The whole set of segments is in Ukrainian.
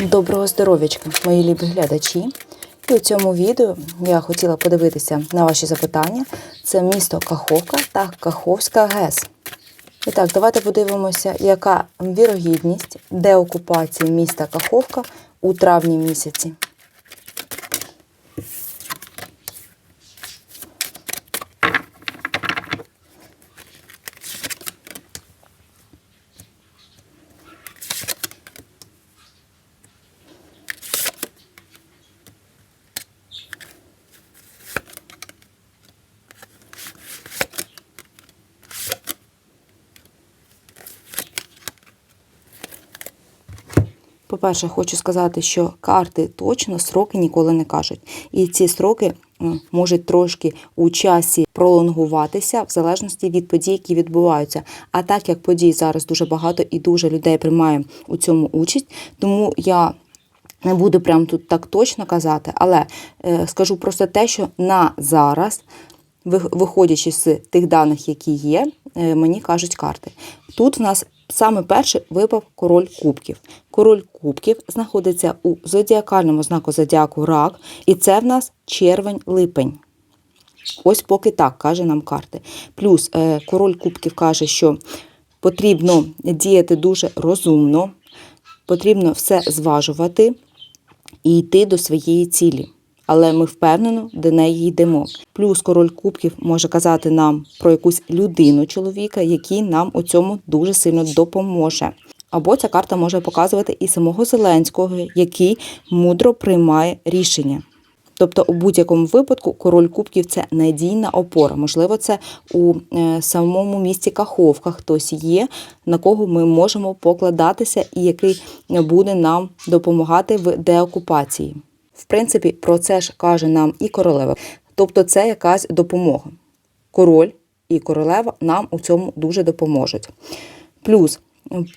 Доброго здоров'ячка, мої любі глядачі. І у цьому відео я хотіла подивитися на ваші запитання. Це місто Каховка та Каховська ГЕС. І так, давайте подивимося, яка вірогідність деокупації міста Каховка у травні місяці. По-перше, хочу сказати, що карти точно сроки ніколи не кажуть. І ці сроки можуть трошки у часі пролонгуватися в залежності від подій, які відбуваються. А так як подій зараз дуже багато і дуже людей приймає у цьому участь, тому я не буду прям тут так точно казати, але е, скажу просто те, що на зараз ви- виходячи з тих даних, які є, е, мені кажуть карти. Тут в нас саме перший випав король кубків. Король кубків знаходиться у зодіакальному знаку зодіаку рак, і це в нас червень-липень. Ось поки так каже нам карти. Плюс е, король кубків каже, що потрібно діяти дуже розумно, потрібно все зважувати і йти до своєї цілі. Але ми впевнено до неї йдемо. Плюс король кубків може казати нам про якусь людину чоловіка, який нам у цьому дуже сильно допоможе. Або ця карта може показувати і самого Зеленського, який мудро приймає рішення. Тобто, у будь-якому випадку король кубків це надійна опора. Можливо, це у е, самому місті Каховка хтось є, на кого ми можемо покладатися, і який буде нам допомагати в деокупації. В принципі, про це ж каже нам і королева. Тобто, це якась допомога. Король і королева нам у цьому дуже допоможуть. Плюс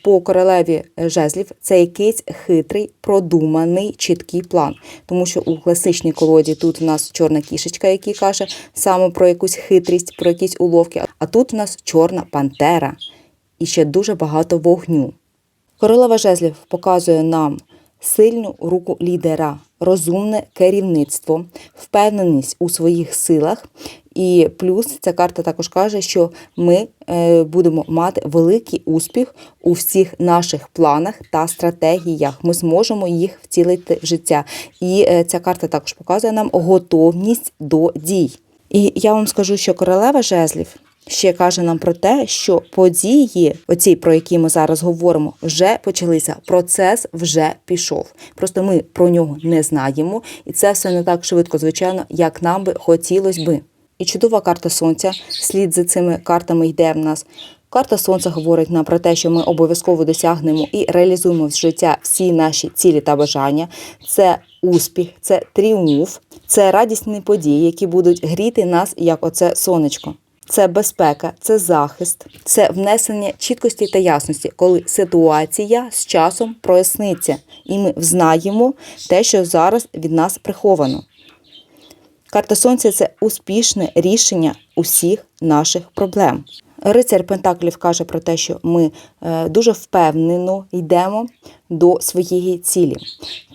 по королеві жезлів це якийсь хитрий, продуманий, чіткий план. Тому що у класичній колоді тут у нас чорна кішечка, який каже саме про якусь хитрість, про якісь уловки. А тут у нас чорна пантера і ще дуже багато вогню. Королева жезлів показує нам сильну руку лідера, розумне керівництво, впевненість у своїх силах. І плюс ця карта також каже, що ми е, будемо мати великий успіх у всіх наших планах та стратегіях. Ми зможемо їх втілити в життя. І е, ця карта також показує нам готовність до дій. І я вам скажу, що королева жезлів ще каже нам про те, що події, оці, про які ми зараз говоримо, вже почалися. Процес вже пішов. Просто ми про нього не знаємо, і це все не так швидко, звичайно, як нам би хотілося би. І чудова карта сонця. Слід за цими картами йде в нас. Карта сонця говорить нам про те, що ми обов'язково досягнемо і реалізуємо в життя всі наші цілі та бажання. Це успіх, це тріумф, це радісні події, які будуть гріти нас, як оце сонечко. Це безпека, це захист, це внесення чіткості та ясності, коли ситуація з часом проясниться, і ми взнаємо те, що зараз від нас приховано. Карта Сонця це успішне рішення усіх наших проблем. Рицар Пентаклів каже про те, що ми е, дуже впевнено йдемо до своєї цілі.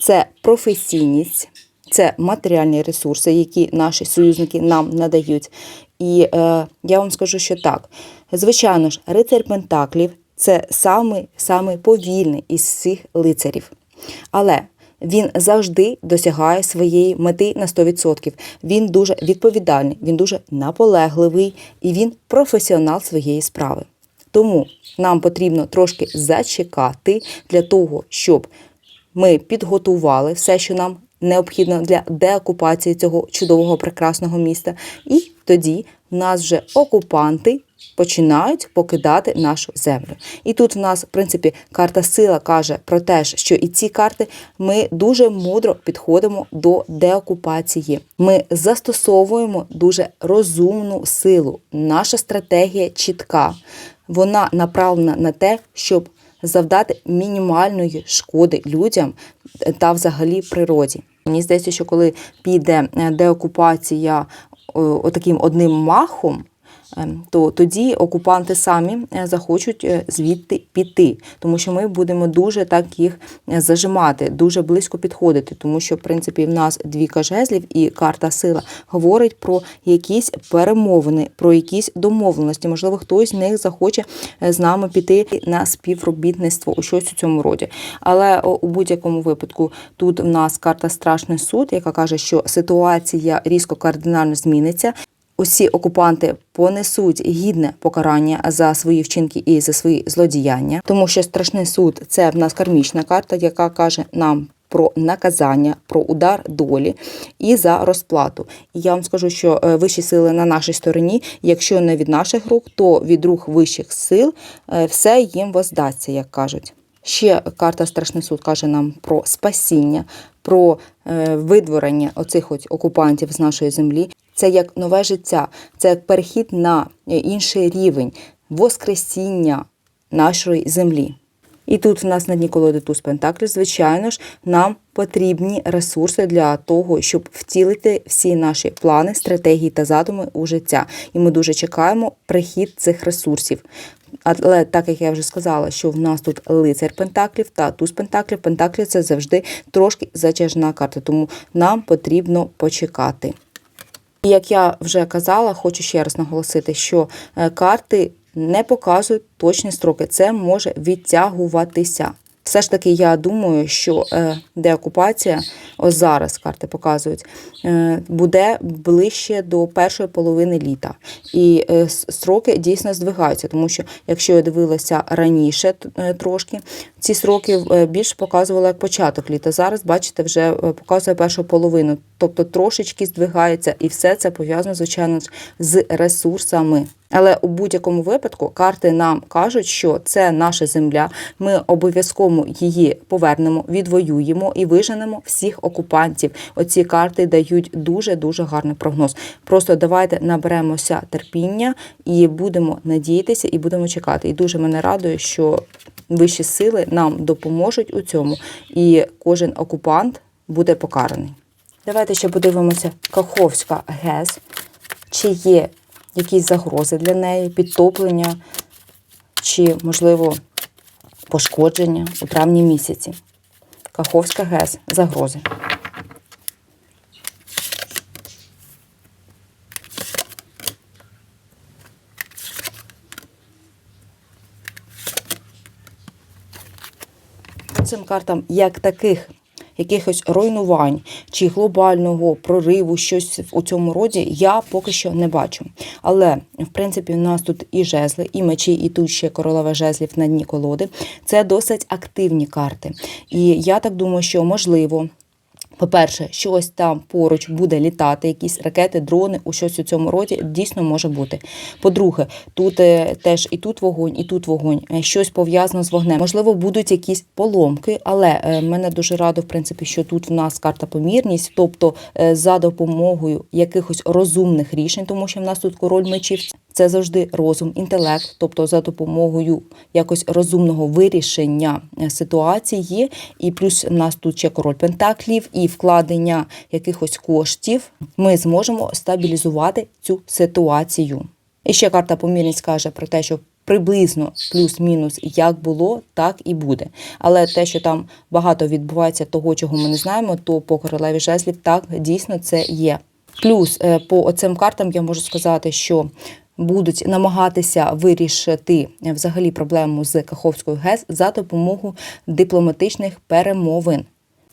Це професійність, це матеріальні ресурси, які наші союзники нам надають. І е, я вам скажу, що так. Звичайно ж, рицар Пентаклів це самий, самий повільний із всіх лицарів. Але він завжди досягає своєї мети на 100%. Він дуже відповідальний, він дуже наполегливий і він професіонал своєї справи. Тому нам потрібно трошки зачекати для того, щоб ми підготували все, що нам необхідно для деокупації цього чудового прекрасного міста. І тоді в нас вже окупанти починають покидати нашу землю. І тут в нас, в принципі, карта сила каже про те, що і ці карти ми дуже мудро підходимо до деокупації. Ми застосовуємо дуже розумну силу. Наша стратегія чітка. Вона направлена на те, щоб завдати мінімальної шкоди людям та взагалі природі. Мені здається, що коли піде е, деокупація е, отаким одним махом, то тоді окупанти самі е, захочуть е, звідти піти, тому що ми будемо дуже так їх е, зажимати, дуже близько підходити, тому що в принципі в нас двійка жезлів і карта сила говорить про якісь перемовини, про якісь домовленості. Можливо, хтось з них захоче з нами піти на співробітництво у щось у цьому роді. Але у будь-якому випадку тут в нас карта Страшний суд, яка каже, що ситуація різко кардинально зміниться. Усі окупанти понесуть гідне покарання за свої вчинки і за свої злодіяння, тому що страшний суд це в нас кармічна карта, яка каже нам. Про наказання, про удар долі і за розплату. І я вам скажу, що е, вищі сили на нашій стороні, якщо не від наших рук, то від рук вищих сил е, все їм воздасться, як кажуть. Ще карта Страшний суд каже нам про спасіння, про е, видворення оцих от окупантів з нашої землі. Це як нове життя, це як перехід на е, інший рівень, воскресіння нашої землі. І тут в нас на дні колоди туз Пентаклів, звичайно ж, нам потрібні ресурси для того, щоб втілити всі наші плани, стратегії та задуми у життя. І ми дуже чекаємо прихід цих ресурсів. Але так як я вже сказала, що в нас тут лицар Пентаклів та туз Пентаклів, Пентаклі це завжди трошки затяжна карта, тому нам потрібно почекати. Як я вже казала, хочу ще раз наголосити, що е, карти не показують точні строки. Це може відтягуватися. Все ж таки, я думаю, що е, деокупація, ось зараз карти показують, е, буде ближче до першої половини літа. І с- строки дійсно здвигаються, тому що якщо я дивилася раніше трошки, ці строки е, більш показували як початок літа. Зараз, бачите, вже показує першу половину. Тобто трошечки здвигається, і все це пов'язано, звичайно, з ресурсами. Але у будь-якому випадку карти нам кажуть, що це наша земля. Ми обов'язково її повернемо, відвоюємо і виженемо всіх окупантів. Оці карти дають дуже дуже гарний прогноз. Просто давайте наберемося терпіння і будемо надіятися, і будемо чекати. І дуже мене радує, що вищі сили нам допоможуть у цьому, і кожен окупант буде покараний. Давайте ще подивимося Каховська ГЕС. Чи є якісь загрози для неї, підтоплення, чи, можливо, пошкодження у травні місяці. Каховська ГЕС загрози. Цим картам як таких якихось руйнувань чи глобального прориву, щось у цьому роді, я поки що не бачу. Але в принципі у нас тут і жезли, і мечі, і тут ще королева жезлів на дні колоди. Це досить активні карти. І я так думаю, що можливо. По-перше, щось там поруч буде літати, якісь ракети, дрони, у щось у цьому роді дійсно може бути. По-друге, тут е, теж і тут вогонь, і тут вогонь, е, щось пов'язано з вогнем. Можливо, будуть якісь поломки, але е, мене дуже радо, в принципі, що тут в нас карта помірність, тобто за допомогою якихось розумних рішень, тому що в нас тут король мечів. Це завжди розум, інтелект, тобто за допомогою якось розумного вирішення е, ситуації, і плюс у нас тут ще король пентаклів і вкладення якихось коштів. Ми зможемо стабілізувати цю ситуацію. І ще карта помірність каже про те, що приблизно плюс-мінус як було, так і буде. Але те, що там багато відбувається того, чого ми не знаємо, то по королеві жезлів так дійсно це є. Плюс е, по оцим картам я можу сказати, що будуть намагатися вирішити взагалі проблему з Каховською ГЕС за допомогою дипломатичних перемовин.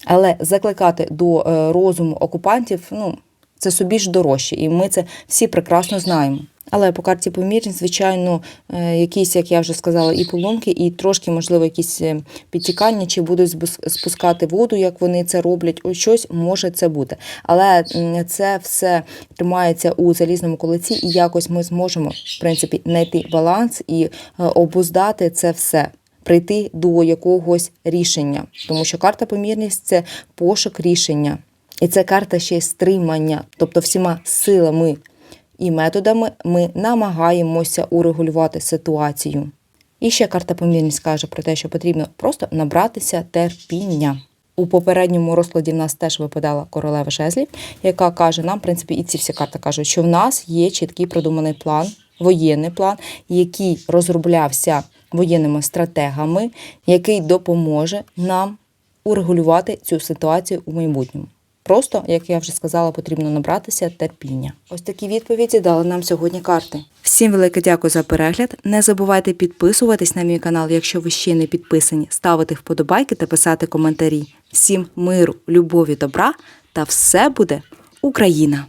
Але закликати до е, розуму окупантів, ну це собі ж дорожче, і ми це всі прекрасно знаємо. Але по карті помірність, звичайно, е, якісь, як я вже сказала, і поломки, і трошки, можливо, якісь е, підтікання, чи будуть спускати воду, як вони це роблять. Ось щось може це бути. Але це все тримається у залізному колеці, і якось ми зможемо, в принципі, знайти баланс і е, обуздати це все. Прийти до якогось рішення, тому що карта помірність це пошук рішення, і це карта ще й стримання, тобто всіма силами і методами ми намагаємося урегулювати ситуацію. І ще карта помірність каже про те, що потрібно просто набратися терпіння. У попередньому розкладі в нас теж випадала королева жезлів, яка каже нам, в принципі, і ці всі карти кажуть, що в нас є чіткий продуманий план воєнний план, який розроблявся воєнними стратегами, який допоможе нам урегулювати цю ситуацію у майбутньому. Просто, як я вже сказала, потрібно набратися терпіння. Ось такі відповіді дали нам сьогодні карти. Всім велике дякую за перегляд. Не забувайте підписуватись на мій канал, якщо ви ще не підписані, ставити вподобайки та писати коментарі. Всім миру, любові, добра та все буде Україна!